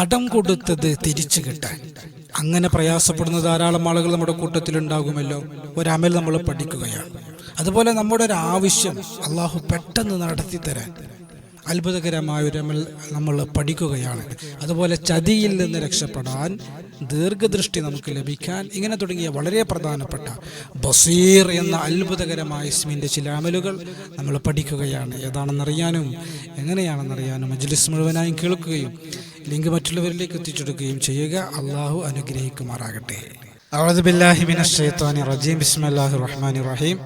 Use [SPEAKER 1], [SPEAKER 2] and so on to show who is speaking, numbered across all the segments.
[SPEAKER 1] കടം കൊടുത്തത് തിരിച്ചു കിട്ടാൻ. അങ്ങനെ പ്രയാസപ്പെടുന്ന ധാരാളം ആളുകൾ നമ്മുടെ കൂട്ടത്തിൽ കൂട്ടത്തിലുണ്ടാകുമല്ലോ. ഒരമൽ നമ്മൾ പഠിക്കുകയാണ്. അതുപോലെ നമ്മുടെ ഒരു ആവശ്യം അള്ളാഹു പെട്ടെന്ന് നടത്തി തരാൻ അത്ഭുതകരമായ ഒരു അമൽ നമ്മൾ പഠിക്കുകയാണ് അതുപോലെ ചതിയിൽ നിന്ന് രക്ഷപ്പെടാൻ ദീർഘദൃഷ്ടി നമുക്ക് ലഭിക്കാൻ ഇങ്ങനെ തുടങ്ങിയ വളരെ പ്രധാനപ്പെട്ട ബസീർ എന്ന അത്ഭുതകരമായ ഇസ്മിൻ്റെ ചില അമലുകൾ നമ്മൾ പഠിക്കുകയാണ് ഏതാണെന്നറിയാനും എങ്ങനെയാണെന്നറിയാനും മജ്ലിസ് മുഴുവനായും കേൾക്കുകയും ലിങ്ക് മറ്റുള്ളവരിലേക്ക് എത്തിച്ചെടുക്കുകയും ചെയ്യുക അള്ളാഹു അനുഗ്രഹിക്കുമാറാകട്ടെ أعوذ بالله من الشيطان الرجيم بسم الله الرحمن الرحيم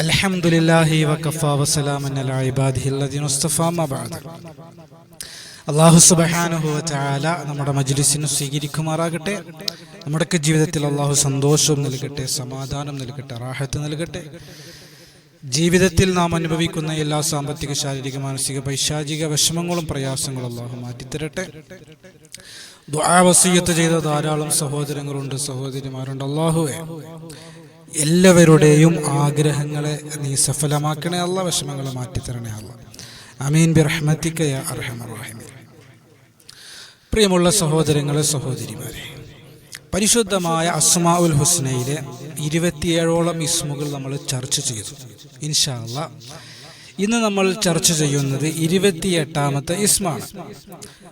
[SPEAKER 1] الحمد لله وكفى وسلام على عباده الذين اصطفى ما بعد അള്ളാഹു സുബഹാനുഹു ചാല നമ്മുടെ മജ്ലിസിന് സ്വീകരിക്കുമാറാകട്ടെ നമ്മുടെയൊക്കെ ജീവിതത്തിൽ അള്ളാഹു സന്തോഷവും നൽകട്ടെ സമാധാനം നൽകട്ടെ റാഹത്ത് നൽകട്ടെ ജീവിതത്തിൽ നാം അനുഭവിക്കുന്ന എല്ലാ സാമ്പത്തിക ശാരീരിക മാനസിക പൈശാചിക വിഷമങ്ങളും പ്രയാസങ്ങളും അള്ളാഹു മാറ്റിത്തരട്ടെ ദുആവസീയത്ത് ചെയ്ത ധാരാളം സഹോദരങ്ങളുണ്ട് സഹോദരിമാരുണ്ട് അള്ളാഹുവെ എല്ലാവരുടെയും ആഗ്രഹങ്ങളെ നീ സഫലമാക്കണേ അല്ല വിഷമങ്ങളെ മാറ്റിത്തരണേ അല്ല. അമീൻ. ബിറഹ്മത്തിക്കയ പ്രിയമുള്ള സഹോദരങ്ങളെ സഹോദരിമാരെ പരിശുദ്ധമായ അസ്മാ ഉൽ ഹുസ്നയിലെ ഇരുപത്തിയേഴോളം ഇസ്മുകൾ നമ്മൾ ചർച്ച ചെയ്തു. ഇൻഷാല്ല ഇന്ന് നമ്മൾ ചർച്ച ചെയ്യുന്നത് ഇരുപത്തിയെട്ടാമത്തെ ഇസ്മാണ്.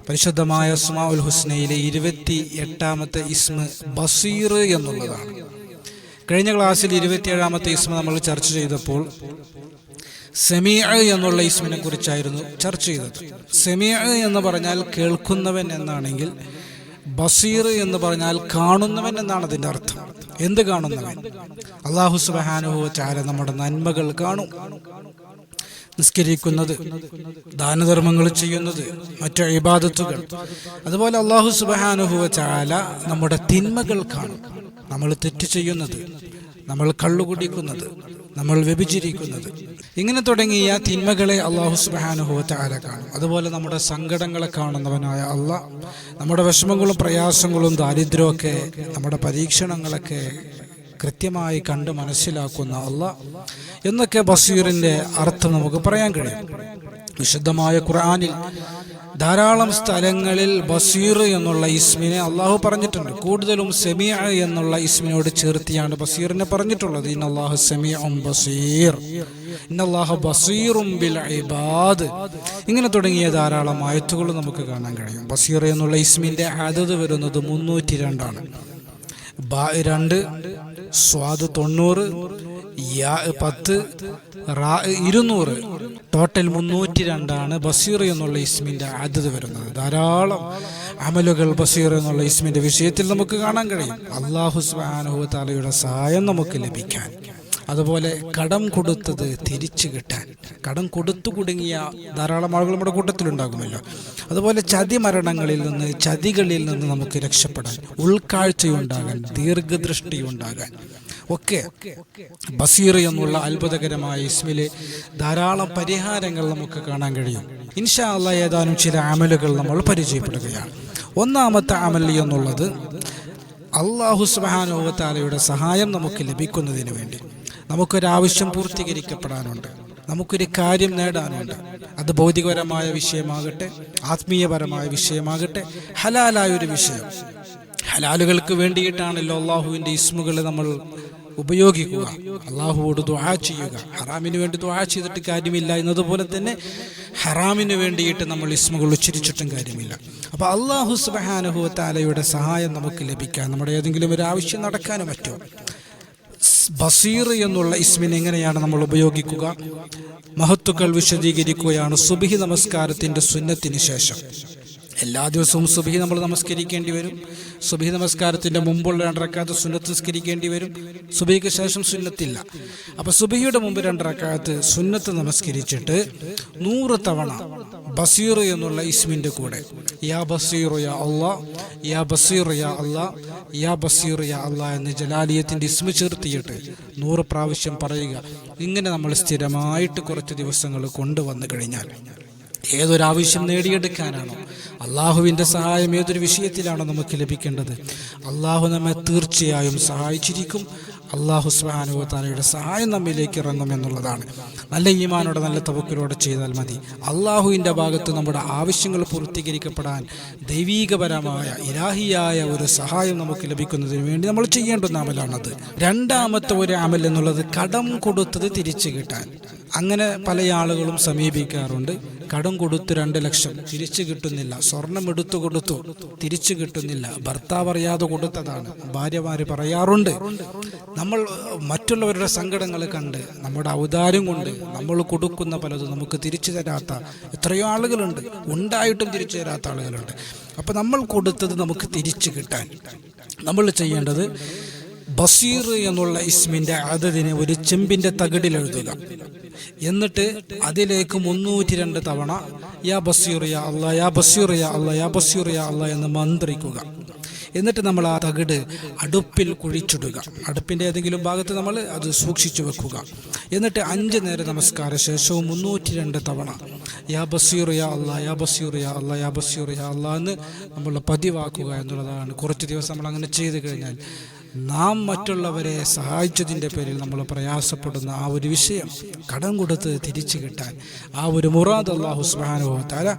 [SPEAKER 1] പരിശുദ്ധമായ അസ്മാ ഉൽ ഹുസ്നയിലെ ഇരുപത്തി എട്ടാമത്തെ ഇസ്മ ബസീർ എന്നുള്ളതാണ്. കഴിഞ്ഞ ക്ലാസ്സിൽ ഇരുപത്തിയേഴാമത്തെ ഇസ്മ നമ്മൾ ചർച്ച ചെയ്തപ്പോൾ സെമിയ എന്നുള്ള ഇസ്മിനെ കുറിച്ചായിരുന്നു ചർച്ച ചെയ്തത്. സെമിയ എന്ന് പറഞ്ഞാൽ കേൾക്കുന്നവൻ എന്നാണെങ്കിൽ ബസീർ എന്ന് പറഞ്ഞാൽ കാണുന്നവൻ എന്നാണ് അതിന്റെ അർത്ഥം. എന്ത് കാണുന്നവൻ? അള്ളാഹു സുബാനുഹോ ചാര നമ്മുടെ നന്മകൾ കാണും. നിസ്കരിക്കുന്നത് ദാനധർമ്മങ്ങൾ ചെയ്യുന്നത് മറ്റു ഇബാദത്തുകൾ. അതുപോലെ അള്ളാഹു സുബാനുഹുവ ചാല നമ്മുടെ തിന്മകൾ കാണും. നമ്മൾ തെറ്റ് ചെയ്യുന്നത് നമ്മൾ കള്ളുകുടിക്കുന്നത് നമ്മൾ വ്യഭിചരിക്കുന്നത്. ഇങ്ങനെ തുടങ്ങിയ തിന്മകളെ അള്ളാഹു സുബാനുഭവത്തെ ചാല കാണും. അതുപോലെ നമ്മുടെ സങ്കടങ്ങളെ കാണുന്നവനായ അള്ളാഹ് നമ്മുടെ വിഷമങ്ങളും പ്രയാസങ്ങളും ദാരിദ്ര്യമൊക്കെ നമ്മുടെ പരീക്ഷണങ്ങളൊക്കെ കൃത്യമായി കണ്ട് മനസ്സിലാക്കുന്ന അല്ല എന്നൊക്കെ ബസീറിന്റെ അർത്ഥം നമുക്ക് പറയാൻ കഴിയും. വിശുദ്ധമായ ഖുർആനിൽ ധാരാളം സ്ഥലങ്ങളിൽ ബസീർ എന്നുള്ള ഇസ്മിനെ അള്ളാഹു പറഞ്ഞിട്ടുണ്ട്. കൂടുതലും സെമിയ എന്നുള്ള ഇസ്മിനോട് ചേർത്തിയാണ് ബസീറിനെ പറഞ്ഞിട്ടുള്ളത്. ഇൻ അള്ളാഹു സെമിയും ബസീർ. ഇന്നല്ലാഹു ബസീറും ബിൽ ഇബാദ്. ഇങ്ങനെ തുടങ്ങിയ ധാരാളം ആയത്തുകൾ നമുക്ക് കാണാൻ കഴിയും. ബസീർ എന്നുള്ള ഇസ്മിന്റെ അതത് വരുന്നത് മുന്നൂറ്റി രണ്ടാണ് രണ്ട് സ്വാദ് തൊണ്ണൂറ് യാ പത്ത് ഇരുന്നൂറ്. ടോട്ടൽ മുന്നൂറ്റി രണ്ടാണ് ബസീർ എന്നുള്ള ഇസ്മിന്റെ ആദ്യത വരുന്നത്. ധാരാളം അമലുകൾ ബസീർ എന്നുള്ള ഇസ്മിന്റെ വിഷയത്തിൽ നമുക്ക് കാണാൻ കഴിയും. അള്ളാഹു സഹായം നമുക്ക് ലഭിക്കാൻ. അതുപോലെ കടം കൊടുത്തത് തിരിച്ചു കിട്ടാൻ. കടം കൊടുത്തു കുടുങ്ങിയ ധാരാളം ആളുകൾ നമ്മുടെ കൂട്ടത്തിലുണ്ടാകുമല്ലോ. അതുപോലെ ചതി മരണങ്ങളിൽ നിന്ന് ചതികളിൽ നിന്ന് നമുക്ക് രക്ഷപ്പെടാൻ ഉൾക്കാഴ്ചയുണ്ടാകാൻ ദീർഘദൃഷ്ടി ഉണ്ടാകാൻ. ഒക്കെ ബസീർ എന്നുള്ള അത്ഭുതകരമായ ഇസ്മിലെ ധാരാളം പരിഹാരങ്ങൾ നമുക്ക് കാണാൻ കഴിയും. ഇൻഷാ അല്ല ഏതാനും ചില അമലുകൾ നമ്മൾ പരിചയപ്പെടുകയാണ്. ഒന്നാമത്തെ അമൽ എന്നുള്ളത് അള്ളാഹു സുബാനോവത്താലയുടെ സഹായം നമുക്ക് ലഭിക്കുന്നതിന് വേണ്ടി. നമുക്കൊരാവശ്യം പൂർത്തീകരിക്കപ്പെടാനുണ്ട്. നമുക്കൊരു കാര്യം നേടാനുണ്ട്. അത് ഭൗതികപരമായ വിഷയമാകട്ടെ ആത്മീയപരമായ വിഷയമാകട്ടെ ഹലാലായ ഒരു വിഷയം. ഹലാലുകൾക്ക് വേണ്ടിയിട്ടാണല്ലോ അള്ളാഹുവിന്റെ ഇസ്മുകൾ നമ്മൾ ഉപയോഗിക്കുക. അള്ളാഹുവോട് ദ്വാ ചെയ്യുക. ഹറാമിന് വേണ്ടി ദ്വാ ചെയ്തിട്ട് കാര്യമില്ല എന്നതുപോലെ തന്നെ ഹറാമിന് വേണ്ടിയിട്ട് നമ്മൾ ഇസ്മുകൾ ഉച്ചരിച്ചിട്ടും കാര്യമില്ല. അപ്പോൾ അള്ളാഹു സുബാനുഹു താലയുടെ സഹായം നമുക്ക് ലഭിക്കാൻ നമ്മുടെ ഏതെങ്കിലും ഒരു ആവശ്യം നടക്കാനും പറ്റും ബസീർ എന്നുള്ള ഇസ്മിനെ എങ്ങനെയാണ് നമ്മൾ ഉപയോഗിക്കുക? മഹത്തുക്കൾ വിശദീകരിക്കുകയാണ്. സുബിഹി നമസ്കാരത്തിന്റെ സുന്നത്തിന് ശേഷം. എല്ലാ ദിവസവും സുബഹി നമ്മൾ നമസ്കരിക്കേണ്ടി വരും. സുബഹി നമസ്കാരത്തിന്റെ മുമ്പുള്ള രണ്ടരക്കാലത്ത് സുന്നത്ത് നിസ്കരിക്കേണ്ടി വരും. സുബഹിക്ക് ശേഷം സുന്നത്തില്ല. അപ്പോൾ സുബഹിയുടെ മുമ്പ് രണ്ടരക്കാലത്ത് സുന്നത്ത് നമസ്കരിച്ചിട്ട് നൂറ് തവണ ബസീറു എന്നുള്ള ഇസ്മിന്റെ കൂടെ. യാ ബസീറു യാ അള്ളാ യാ ബസീറു യാ അള്ളാ യാ ബസീറു യാ അള്ളാ എന്ന് ജലാലിയത്തിന്റെ ഇസ്മ ചേർത്തിയിട്ട് നൂറ് പ്രാവശ്യം പറയുക. ഇങ്ങനെ നമ്മൾ സ്ഥിരമായിട്ട് കുറച്ച് ദിവസങ്ങൾ കൊണ്ടുവന്നു കഴിഞ്ഞാൽ ഏതൊരാവശ്യം നേടിയെടുക്കാനാണോ? അള്ളാഹുവിന്റെ സഹായം ഏതൊരു വിഷയത്തിലാണോ നമുക്ക് ലഭിക്കേണ്ടത്? അള്ളാഹു നമ്മെ തീർച്ചയായും സഹായിച്ചിരിക്കും. അള്ളാഹു സുബാനുവത്താലയുടെ സഹായം നമ്മിലേക്ക് ഇറങ്ങും എന്നുള്ളതാണ്. നല്ല ഈമാനോടെ നല്ല തവക്കിലൂടെ ചെയ്താൽ മതി. അള്ളാഹുവിന്റെ ഭാഗത്ത് നമ്മുടെ ആവശ്യങ്ങൾ പൂർത്തീകരിക്കപ്പെടാൻ ദൈവീകപരമായ ഇലാഹിയായ ഒരു സഹായം നമുക്ക് ലഭിക്കുന്നതിന് വേണ്ടി നമ്മൾ ചെയ്യേണ്ടുന്ന അമലാണത്. രണ്ടാമത്തെ ഒരു അമൽ എന്നുള്ളത് കടം കൊടുത്തത് തിരിച്ചു കിട്ടാൻ. അങ്ങനെ പല ആളുകളും സമീപിക്കാറുണ്ട്. കടം കൊടുത്തു രണ്ട് ലക്ഷം തിരിച്ചു കിട്ടുന്നില്ല. സ്വർണം എടുത്തു കൊടുത്തു. തിരിച്ചു കിട്ടുന്നില്ല. ഭർത്താവ് അറിയാതെ കൊടുത്തതാണ്. ഭാര്യമാര് പറയാറുണ്ട്. നമ്മൾ മറ്റുള്ളവരുടെ സങ്കടങ്ങൾ കണ്ട് നമ്മുടെ ഔദാര്യം കൊണ്ട് നമ്മൾ കൊടുക്കുന്ന പലതും നമുക്ക് തിരിച്ചു തരാത്ത എത്രയോ ആളുകളുണ്ട്. ഉണ്ടായിട്ടും തിരിച്ചു തരാത്ത ആളുകളുണ്ട്. അപ്പം നമ്മൾ കൊടുത്തത് നമുക്ക് തിരിച്ചു കിട്ടാൻ. നമ്മൾ ചെയ്യേണ്ടത് ബസീർ എന്നുള്ള ഇസ്മിന്റെ അതതിനെ ഒരു ചെമ്പിന്റെ തകിടിൽ എഴുതുക. എന്നിട്ട് അതിലേക്ക് മുന്നൂറ്റി രണ്ട് തവണ യാ ബസ്യൂറിയ യാ അല്ല യാ ബസ്യൂറിയ യാ അല്ല യാ ബസ്യൂറിയ യാ അല്ല എന്ന് മന്ത്രിക്കുക. എന്നിട്ട് നമ്മൾ ആ തകിട് അടുപ്പിൽ കുഴിച്ചിടുക. അടുപ്പിന്റെ ഏതെങ്കിലും ഭാഗത്ത് നമ്മൾ അത് സൂക്ഷിച്ചു വെക്കുക. എന്നിട്ട് അഞ്ച് നേര നമസ്കാര ശേഷവും മുന്നൂറ്റി രണ്ട് തവണ യാ ബസീർ യാ അല്ല യാ ബസീർ യാ അല്ല യാ ബസീർ യാ അല്ല എന്ന് നമ്മൾ പതിവാക്കുക എന്നുള്ളതാണ്. കുറച്ച് ദിവസം നമ്മൾ അങ്ങനെ ചെയ്തു കഴിഞ്ഞാൽ നാം മറ്റുള്ളവരെ സഹായിച്ചതിന്റെ പേരിൽ നമ്മൾ പ്രയാസപ്പെടുന്ന ആ ഒരു വിഷയം കടം കൊടുത്ത് തിരിച്ചു കിട്ടാൻ ആ ഒരു മുറാദ് അള്ളാഹു സുബാനുഭവത്താല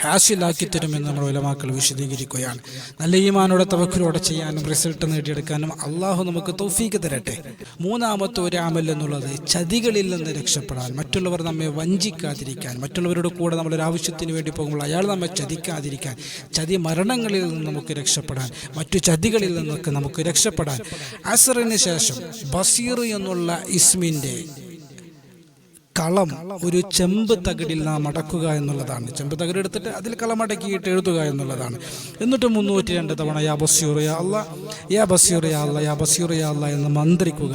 [SPEAKER 1] ഹാസിലാക്കി തരുമെന്ന് നമ്മുടെ ഉലമാക്കൾ വിശദീകരിക്കുകയാണ്. നല്ല ഈമാനോടെ തവക്കിലൂടെ ചെയ്യാനും റിസൾട്ട് നേടിയെടുക്കാനും അള്ളാഹു നമുക്ക് തൗഫീക്ക് തരട്ടെ. മൂന്നാമത്തെ ഒരു ആമൽ എന്നുള്ളത് ചതികളിൽ നിന്ന് രക്ഷപ്പെടാൻ മറ്റുള്ളവർ നമ്മെ വഞ്ചിക്കാതിരിക്കാൻ മറ്റുള്ളവരുടെ കൂടെ നമ്മളൊരു ആവശ്യത്തിന് വേണ്ടി പോകുമ്പോൾ അയാൾ നമ്മെ ചതിക്കാതിരിക്കാൻ ചതി മരണങ്ങളിൽ നിന്ന് നമുക്ക് രക്ഷപ്പെടാൻ മറ്റു ചതികളിൽ നിന്നൊക്കെ നമുക്ക് രക്ഷപ്പെടാൻ. അസറിന് ശേഷം ബസീർ എന്നുള്ള ഇസ്മിന്റെ കളം ഒരു ചെമ്പ് തകിടിൽ നാം അടക്കുക എന്നുള്ളതാണ്. ചെമ്പ് തകിട് എടുത്തിട്ട് അതിൽ കളം അടക്കിയിട്ട് എഴുതുക എന്നുള്ളതാണ്. എന്നിട്ട് മുന്നൂറ്റി രണ്ട് തവണ യാ ബസീർ യാ അല്ല യാ ബസീർ യാ അല്ല യാ ബസീർ യാ അല്ല എന്ന് മന്ത്രിക്കുക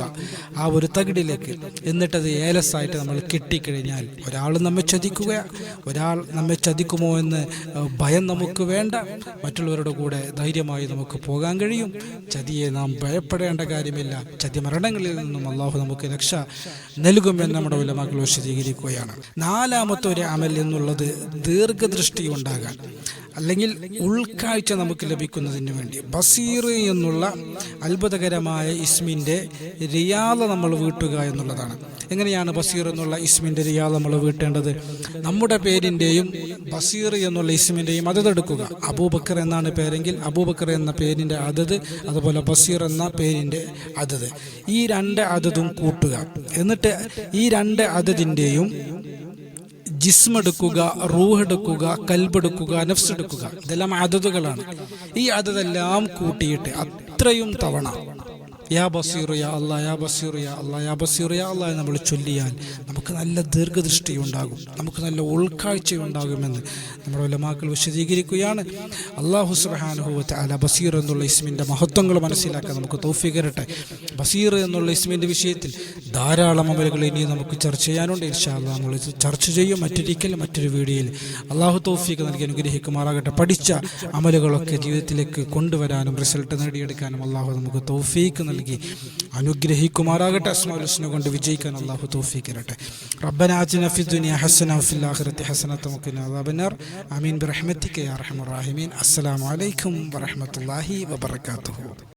[SPEAKER 1] ആ ഒരു തകിടിലേക്ക്. എന്നിട്ടത് ഏലസായിട്ട് നമ്മൾ കിട്ടിക്കഴിഞ്ഞാൽ ഒരാൾ നമ്മെ ചതിക്കുക ഒരാൾ നമ്മെ ചതിക്കുമോ എന്ന് ഭയം നമുക്ക് വേണ്ട. മറ്റുള്ളവരുടെ കൂടെ ധൈര്യമായി നമുക്ക് പോകാൻ കഴിയും. ചതിയെ നാം ഭയപ്പെടേണ്ട കാര്യമില്ല. ചതി മരണങ്ങളിൽ നിന്നും അള്ളാഹു നമുക്ക് രക്ഷ നൽകുമെന്ന് നമ്മുടെ ഉലമാക്കൾ വിശദീകരിക്കുകയാണ്. നാലാമത്തെ ഒരു അമൽ എന്നുള്ളത് ദീർഘദൃഷ്ടി ഉണ്ടാകാൻ. അല്ലെങ്കിൽ ഉൾക്കാഴ്ച നമുക്ക് ലഭിക്കുന്നതിന് വേണ്ടി. ബസീർ എന്നുള്ള അത്ഭുതകരമായ ഇസ്മിന്റെ റിയാല നമ്മൾ വീട്ടുക എന്നുള്ളതാണ്. എങ്ങനെയാണ് ബസീർ എന്നുള്ള ഇസ്മിന്റെ റിയാല നമ്മൾ വീട്ടേണ്ടത്? നമ്മുടെ പേരിന്റെയും ബസീർ എന്നുള്ള ഇസ്മിന്റെയും അതതെടുക്കുക അബൂബക്കർ എന്നാണ് പേരെങ്കിൽ അബൂബക്കർ എന്ന പേരിന്റെ അതത് അതുപോലെ ബസീർ എന്ന പേരിന്റെ അതത്. ഈ രണ്ട് അതതും കൂട്ടുക. എന്നിട്ട് ഈ രണ്ട് അതതിന്റെയും ജിസ്മ എടുക്കുക റൂഹ് എടുക്കുക കൽബെടുക്കുക നഫ്സ് എടുക്കുക. ഇതെല്ലാം അതതുകളാണ് ഈ അതതെല്ലാം കൂട്ടിയിട്ട് അത്രയും തവണ യാ ബസീർ യാ അല്ല യാ ബസീർ യാ അല്ല യാ ബസീർ യാ അല്ല നമ്മൾ ചൊല്ലിയാൽ നമുക്ക് നല്ല ദീർഘദൃഷ്ടി ഉണ്ടാകും നമുക്ക് നല്ല ഉൾക്കാഴ്ച ഉണ്ടാകുമെന്ന് നമ്മുടെ ഉലമാക്കൾ വിശദീകരിക്കുകയാണ്. അള്ളാഹു സുബാനുഭവത്തെ അല ബസീർ എന്നുള്ള ഇസ്മിന്റെ മഹത്വങ്ങൾ മനസ്സിലാക്കാൻ നമുക്ക് തൗഫീകരട്ടെ ബസീർ എന്നുള്ള ഇസ്മിന്റെ വിഷയത്തിൽ ധാരാളം അമലുകൾ ഇനി നമുക്ക് ചർച്ച ചെയ്യാനുണ്ട്. ഇൻഷാ അള്ളാഹ് നമ്മൾ ചർച്ച ചെയ്യും. മറ്റൊരിക്കൽ മറ്റൊരു വീഡിയോയിൽ അള്ളാഹു തൗഫീഖ് നൽകി അനുഗ്രഹിക്കുമാറാകട്ടെ. പഠിച്ച അമലുകളൊക്കെ ജീവിതത്തിലേക്ക് കൊണ്ടുവരാനും റിസൾട്ട് നേടിയെടുക്കാനും അള്ളാഹു നമുക്ക് തൗഫീഖ് നൽകി നൽകി. അനുഗ്രഹിക്കുമാറാകട്ടെ. അസ്മാലുസ്നെ കൊണ്ട് വിജയിക്കാൻ അള്ളാഹു തോഫിക്കരട്ടെ റബ്ബനാജിന അസ്സലാമലൈക്കും ഹസന ഫിൽ ആഖിറത്തി യാ റഹീമീൻ. അസ്സലാമു അലൈക്കും വറഹ്മത്തുള്ളാഹി വബറകാതുഹു